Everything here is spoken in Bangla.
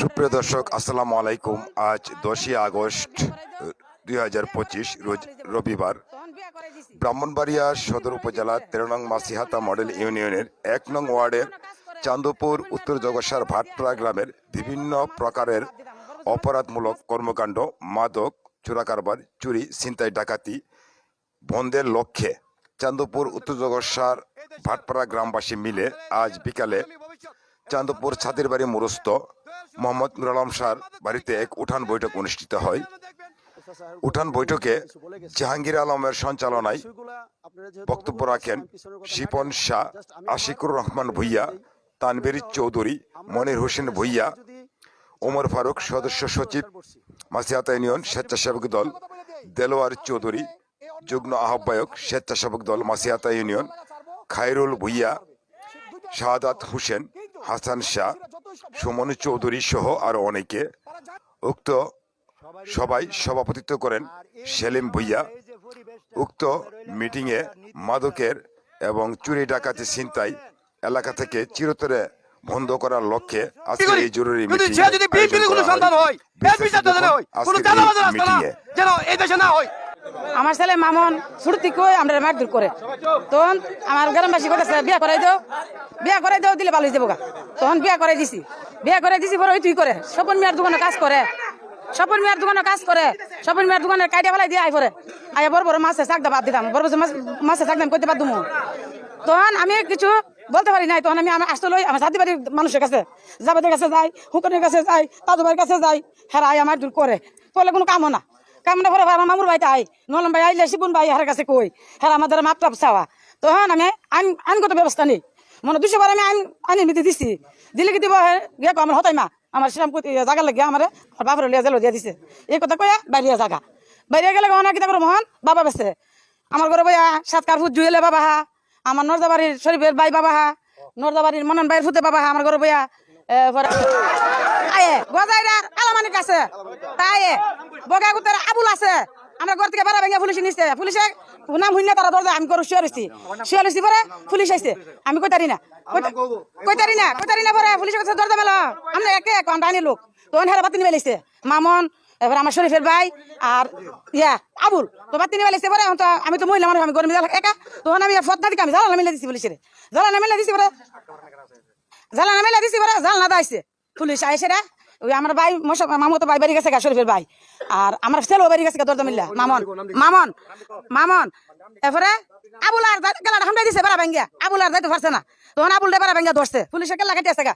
সুপ্রিয় দর্শক আসসালামু আলাইকুম। আজ দশই আগস্ট দুই হাজার পঁচিশ রোজ রবিবার। ব্রাহ্মণবাড়িয়া সদর উপজেলা তেরো নং মাসিহাতা মডেল ইউনিয়নের এক নং ওয়ার্ডের চান্দপুর উত্তর জগসার ভাটপাড়া গ্রামের বিভিন্ন প্রকারের অপরাধমূলক কর্মকাণ্ড মাদক চোরাকারবার চুরি ছিনতাই ডাকাতি বন্ধের লক্ষ্যে চান্দপুর উত্তর জগসার ভাটপাড়া গ্রামবাসী মিলে আজ বিকালে চান্দপুর ছাদের বাড়ি মুরস্ত। মোহাম্মদ আলম সার বাড়িতে এক উঠান বৈঠক অনুষ্ঠিত হয়। উঠান বৈঠকে জাহাঙ্গীর আলমের সঞ্চালনায় বক্তব্য রাখেন শিপন শাহ, আশিকুর রহমান ভুইয়া তানবীর চৌধুরী, মনির হোসেন ভুইয়া, ওমর ফারুক সদস্য সচিব, মাসিয়াতা ইউনিয়ন স্বেচ্ছাসেবক দল, দেলোয়ার চৌধুরী, যুগ্ম আহ্বায়ক স্বেচ্ছাসেবক দল মাসিয়াতা ইউনিয়ন, খায়রুল ভুইয়া, শাহাদাত হোসেন হাসান শাহ সুমন চৌধুরী সহ আরও অনেকে। উক্ত সবাই সভাপতিত্ব করেন সেলিম ভুইয়া। উক্ত মিটিংয়ে মাদকের এবং চুরি ডাকাতি ছিনতাই এলাকা থেকে চিরতরে বন্ধ করার লক্ষ্যে আজকে এই জরুরি মিটিং যদি বিএনপির কোনো সন্তান হয় বিএনপির ছাত্র হয় কোনো চাঁদাবাজের রাস্তা না যেন এই দেশে না হয়। আমার ছেলে মামন ছুটি কই আমরা মার দূর করে। তখন আমার গ্রামবাসী কথা বিয়া করাই দাও, বিয়া করাই দাও, দিলে ভালো হয়ে তখন বিয়া করাই দিছি। বিয়া করাই দিছি বড় ওই তুই করে। স্বপন মিয়ার দোকানে কাজ করে। স্বপন মিয়ার দোকানে কাজ করে। স্বপন মিয়ার দোকানে কাইটা ফেলাই দিয়ে আই পরে। আয়া বড় বড় মাছে শাক বাদ দিতাম, বড় বড় মাছ মাছে শাক দাম করতে পারতাম তখন আমি কিছু বলতে পারি নাই, তখন আমি আমার আসতে লই আমার সাথী বাড়ির মানুষের কাছে, জাবেদের কাছে যাই হুকনের কাছে যাই ভাইয়ের কাছে যাই, হেরা আমার দূর করে। করলে কোনো কামও না। কামনা করে আমার মামুর ভাইটা আই নলম ভাই আইলে শিবুন ভাই হার কাছে কই? হেরা আমাদের মাপ টাপ চাওয়া। তখন আমি আইন আইনগত ব্যবস্থা নেই। মনে দুশো বার আমি আইন আইন মিতে দিছি। দিলে কি দিব গিয়ে আমার হতাই মা। আমার শ্রীরামপুর জায়গা লাগে আমার বাবার লিয়া জেলো দিয়ে দিছে। এই কথা কয়া বাইরে জায়গা বাইরে গেলে অনেক কিতা করে মহান বাবা বেছে আমার ঘরে বইয়া সাত কার ফুট জুয়েলে বাবা হা। আমার নর্দাবাড়ির শরীফের বাই বাবা হা। নর্দাবাড়ির মনন ভাইয়ের ফুতে বাবা হা। আমার ঘরে বইয়া আয়ে আলামানিক আছে। তাই বগা গুতের আবুল আছে। আমরা ঘর থেকে বারা ভেঙে পুলিশ নিছে। পুলিশে নাম হইনা তারা দরজা আমি করো শিয়ার হইছি শিয়ার হইছি পরে পুলিশ আইছে। আমি কইতারি না। কইতা- কইতারি না কইতারি না পরে পুলিশের কাছে দরজা আমরা একে এক আমরা লোক। তখন হেরা বাতি নিবে লাইছে মামন, এবার আমার শরীফের ভাই আর ইয়া, আবুল। তো বাতি নিবে লাইছে পরে তো আমি তো মহিলা মানুষ, আমি গরমে একা। তখন আমি ফত না দিকে আমি জ্বালা মেলে দিছি পুলিশের। জ্বালা মেলে দিছি পরে। জ্বালা মেলে দিছি পরে জাল না দাইছে পুলিশ আইসে রে ওই আমার ভাই মশা মামু তো ভাই বাড়ি গেছে গা শরীফের ভাই। আর আমার ছেলে বাড়ি গেছে গা দরদা মিল্লা। মামন মামন মামন। এরপরে আবুল আর গেলাটা হামড়াই দিছে বেড়া ভাঙ্গিয়া আবুল আর যাইতে পারছে না। তখন আবুল বেড়া ভাঙ্গিয়া ধরছে। পুলিশে কেলা কাটি আছে গা।